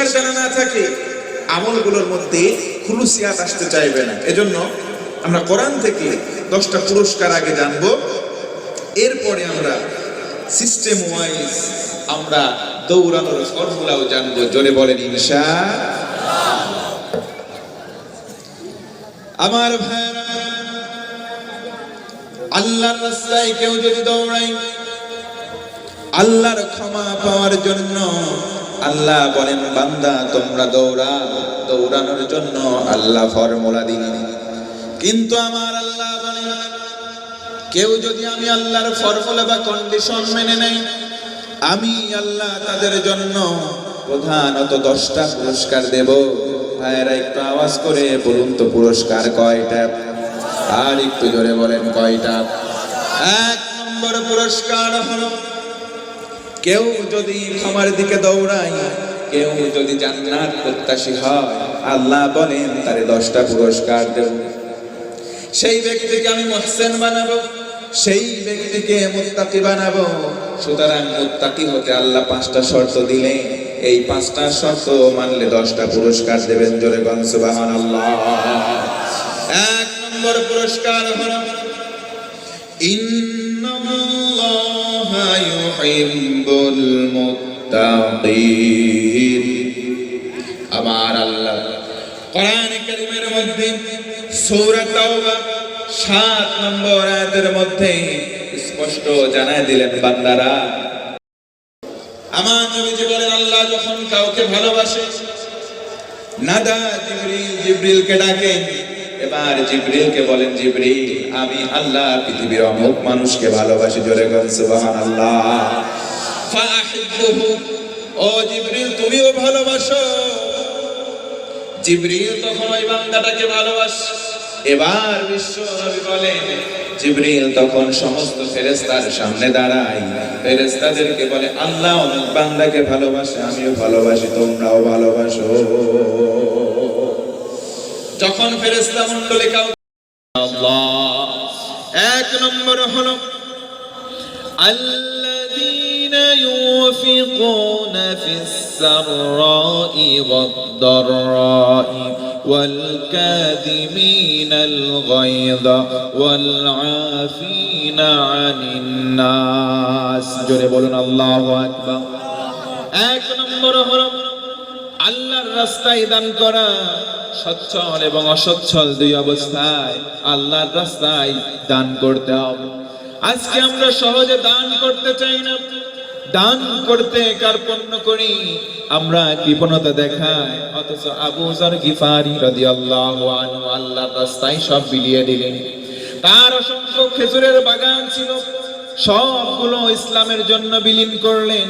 পুরস্কার জানা না থাকে, আমলগুলোর মধ্যে খুলুসিয়াত আসতে চাইবে না। এজন্য আমরা কোরআন থেকে দশটা পুরস্কার আগে জানব। এরপরে আমরা সিস্টেম ওয়াইজ আমরা দৌড়ানোর ফর্মুলাও জানব। জোরে বলেন ইনশা আমার ভাইরা আল্লাহর রাস্তায় কেউ যদি দৌড়ায়, আল্লাহর ক্ষমা পাওয়ার জন্য আল্লাহ বলেন, বান্দা, তোমরা দৌড়া, দৌড়ানোর জন্য আল্লাহ ফর্মুলা দিন। কিন্তু আমার আল্লাহ বলেন, কেউ যদি আমি আল্লাহর ফর্মুলা বা কন্ডিশন মেনে নেই, আমি আল্লাহ তাদের জন্য প্রধানত দশটা পুরস্কার দেব। ভাইয়েরা, একটু আওয়াজ করে বলুন তো, পুরস্কার কয়টা? আর একটু জোরে বলেন কয়টা? এক নম্বর পুরস্কার হলো কেউ যদি ক্ষমার দিকে দৌড়ায়, কেউ যদি জান্নাত প্রত্যাশী হয়, আল্লাহ বলেন তারে দশটা পুরস্কার দেব। সেই ব্যক্তিকে আমি মহসেন বানাবো, সেই ব্যক্তিকে মুত্তাকি বানাবো। সুতরাং মুত্তাকি হতে আল্লাহ পাঁচটা শর্ত দিলে এই পাঁচটা শর্ত মানলে দশটা পুরস্কার দেবেন জোরে গন সুবহানাল্লাহ। এক নম্বর পুরস্কার হলো, ইন্নাল্লাহা ইউহিব্বুল মুত্তাকিন আমার আল্লাহ কোরআন কারীমের মধ্যে সূরা তাওবা 7 নম্বর আয়াতের মধ্যে স্পষ্ট জানায় দিলেন বান্দারা। আমার নবীজি বলেন, আল্লাহ যখন কাউকে ভালোবাসে, নাদা জিবরিল, জিবরিলকে ডাকেন এবার জিবরিলকে বলেন, জিবরিল, আমি আল্লাহ পৃথিবীর অমুক মানুষকে ভালোবাসি জোরে গান সুবহানাল্লাহ। তখন ভালোবাস। সমস্ত ফেরেশতার সামনে দাঁড়ায়। ফেরেশতাদেরকে বলে, আল্লাহ বান্দাকে ভালোবাসে, আমিও ভালোবাসি, তোমরাও ভালোবাসো। যখন ফেরেশতা মণ্ডলী কাউ এক নম্বর হলো الذين ينفقون في السراء والضراء والكاذمين الغيظ والعافين عن الناس জোরে বলুন আল্লাহু আকবার এক নম্বর হলো আল্লাহর রাস্তায় দান করা সচ্ছল এবং অসচ্ছল দুই অবস্থায় আল্লাহর রাস্তায় দান করতে হবে আজকে আমরা সহজে দান করতে চাই না। দান করতে কার্পণ্য করি? আমরা কৃপণতা দেখাই অথচ আবু গিফারি রাদিয়াল্লাহু আনহু আল্লাহর রাস্তায় সব বিলিয়ে দিলেন। তার অসংখ্য খেজুরের বাগান ছিল। সবগুলো ইসলামের জন্য বিলীন করলেন।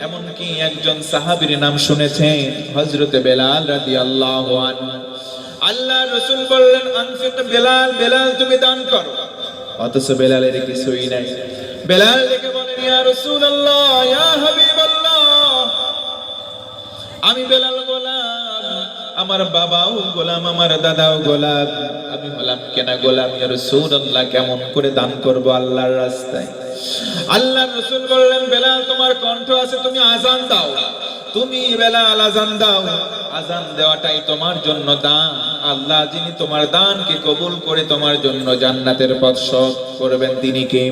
এমনকি একজন সাহাবীর নাম শুনেছেন হজরতে বেলাল রাদিয়াল্লাহু আনহু। আল্লাহ রসুল বললেন, আনফিক বেলাল বেলাল, তুমি দান করো। অথচ বেলালের কিছুই নাই। বেলাল ডেকে বলেন ইয়া রাসূলুল্লাহ, ইয়া হাবিবাল্লাহ। আমি বেলাল গোলাম, আমার বাবাও গোলাম, আমার দাদাও গোলাম। আমি হলাম কেনা গোলাম, ইয়া রাসূলুল্লাহ, কেমন করে দান করব আল্লাহর রাস্তায়? আল্লাহ রসুল বললেন, বেলাল, তোমার কণ্ঠ আছে, তুমি আজান দাও। তুমি বেলাল আজান দাও। আজান দেওয়াটাই তোমার জন্য দান। আল্লাহ যিনি তোমার দানকে কবুল করে তোমার জন্য জান্নাতের পথ সৎ করবেন, তিনি কে?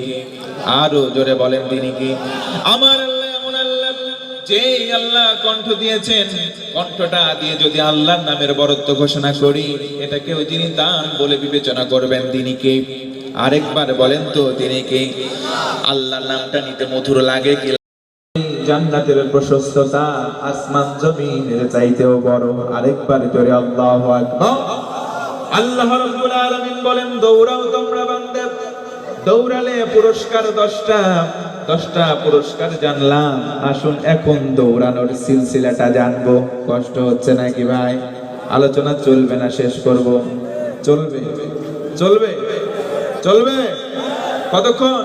আরও জোরে বলেন, তিনি কি? আমার যে আল্লাহ কণ্ঠ দিয়েছেন, কণ্ঠটা দিয়ে যদি আল্লাহর নামের বরত্ব ঘোষণা করি এটাকেও যিনি দান বলে বিবেচনা করবেন, তিনি কে? আরেকবার বলেন তো, তিনি কে? আল্লাহর নামটা নিতে মধুর লাগে জান্নাতের প্রশস্ততা আসমান জমিনের চাইতেও বড়। আরেকবার জোরে আল্লাহু আকবার। আল্লাহ রাব্বুল আলামিন বলেন, দৌড়াও তোমরা বান্দে। দৌড়ালে পুরস্কার দশটা দশটা পুরস্কার জানলাম। আসুন, এখন দৌড়ানোর সিলসিলাটা জানব। কষ্ট হচ্ছে নাকি ভাই? আলোচনা চলবে না, শেষ করব। চলবে চলবে চলবে। কতক্ষণ?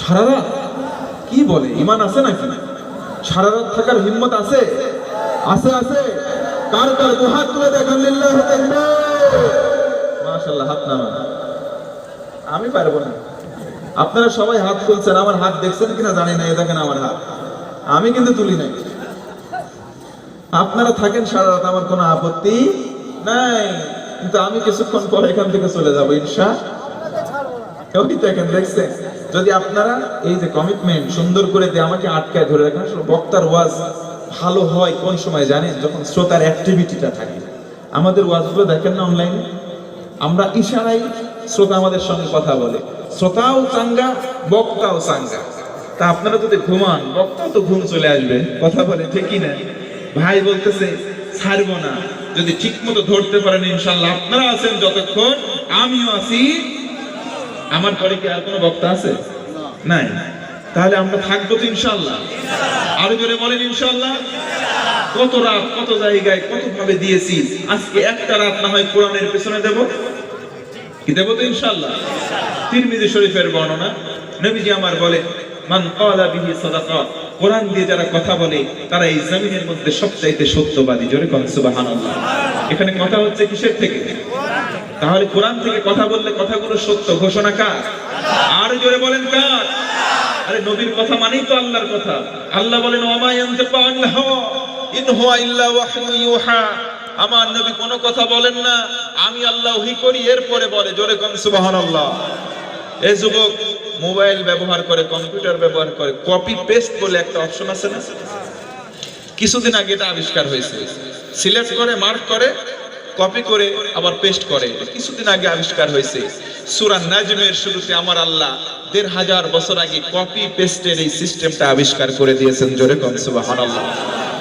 সারা রাত? কি বলে? ইমান আছে নাকি? সারা রাত থাকার হিম্মত আছে? আছে আছে। কার কার? দুহাত তুলে দেখান, লিল্লাহ মাশাআল্লাহ, হাত নামা আমি পারব না। আপনারা সবাই হাত তুলছেন, আমার হাত দেখছেন কিনা জানি না, এ দেখেন আমার হাত। আমি কিন্তু তুলি নাই। আপনারা থাকেন সারা রাত, আমার কোনো আপত্তি নাই। কিন্তু আমি কিছুক্ষণ পরে এখান থেকে চলে যাব, ইনশা। ওই দেখেন দেখছেন। যদি আপনারা এই যে কমিটমেন্ট সুন্দর করে দিয়ে আমাকে আটকায় ধরে রাখেন, আসলে বক্তার ওয়াজ ভালো হয় কোন সময় জানেন? যখন শ্রোতার অ্যাক্টিভিটিটা থাকে। আমাদের ওয়াজগুলো দেখেন না অনলাইনে আমরা ইশারাই শ্রোতা আমাদের সঙ্গে কথা বলে। শ্রোতাও চাঙ্গা, বক্তাও চাঙ্গা। তা আপনারা যদি ঘুমান, বক্তাও তো ঘুম চলে আসবে। কথা বলে ঠিকই না ভাই বলতেছে, ছাড়বো না। যদি ঠিক মতো ধরতে পারেন ইনশাল্লাহ। আপনারা আছেন যতক্ষণ, আমিও আছি। আমার পরে কি আর কোনো বক্তা আছে? নাই। তাহলে আমরা থাকব তো ইনশাল্লাহ আরও জোরে বলেন ইনশাল্লাহ কত রাত কত জায়গায় কত ভাবে দিয়েছি? আজকে একটা রাত না হয় কোরআনের পেছনে দেব। কি দেব তো ইনশাল্লাহ তিরমিজি শরীফের বর্ণনা। নবীজি আমার বলে মান ক্বালা বিহি সাদাকা কোরআন দিয়ে যারা কথা বলে তারা এই জমিনের মধ্যে সবচাইতে সত্যবাদী। জোরে কোন সুবহানাল্লাহ। এখানে কথা হচ্ছে কিসের থেকে? তাহলে কোরআন থেকে কথা বললে কথাগুলো সত্য, ঘোষণা কার? আর জোরে বলেন কার? আরে নবীর কথা মানেই তো আল্লাহর কথা। আল্লাহ বলেন আমার নবী কোনো কথা বলেন না। আমি আল্লাহ ওহী করি, এরপরে বলে। জোরে কোন, সুবহানাল্লাহ। এই যুবক, মোবাইল ব্যবহার করে, কম্পিউটার ব্যবহার করে, কপি পেস্ট বলে একটা অপশন আছে না? কিছুদিন আগে এটা আবিষ্কার হয়েছে। সিলেক্ট করে, মার্ক করে কপি করে আবার পেস্ট করে। কিছুদিন আগে আবিষ্কার হয়েছে। সূরা নাজমের শুরুতে আমার আল্লাহ দেড় হাজার বছর আগে কপি পেস্টের এই সিস্টেমটা আবিষ্কার করে দিয়েছেন জোরে কম সুবহানাল্লাহ।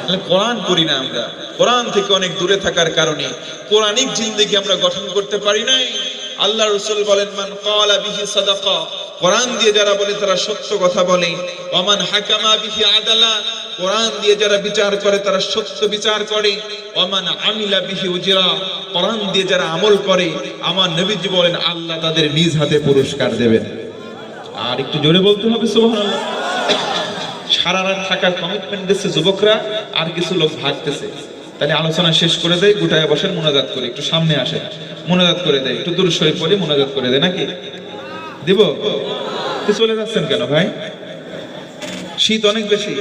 তাহলে কোরআন পড়ি না আমরা। কোরআন থেকে অনেক দূরে থাকার কারণে কোরআনিক জিন্দেগি আমরা গঠন করতে পারি নাই। আল্লাহ রসুল বলেন, মান ক্বালা বিহি সাদাকা। কোরআন দিয়ে যারা বলে, তারা সত্য কথা বলে। অমান হাকামা বিহি আদালা। কোরআন দিয়ে যারা বিচার করে, তারা সত্য বিচার করে। ওমান আমিলা বিহি উজরা, কোরআন দিয়ে যারা আমল করে, আমার নবীজি বলেন, আল্লাহ তাদের নিজ হাতে পুরস্কার দেবেন। আর একটু জোরে বলতে হবে, সুবহানাল্লাহ। সারা রাত থাকার কমিটমেন্ট দিচ্ছে যুবকরা, আর কিছু লোক ভাগতেছে। তাহলে আলোচনা শেষ করে দেয়, গোটায় বসেন, মোনাজাত করে, একটু সামনে আসে মোনাজাত করে দেয়, একটু দূর শরীফ পড়ে মোনাজাত করে দেয় নাকি? দিব? চলে যাচ্ছেন কেন ভাই? শীত অনেক বেশি।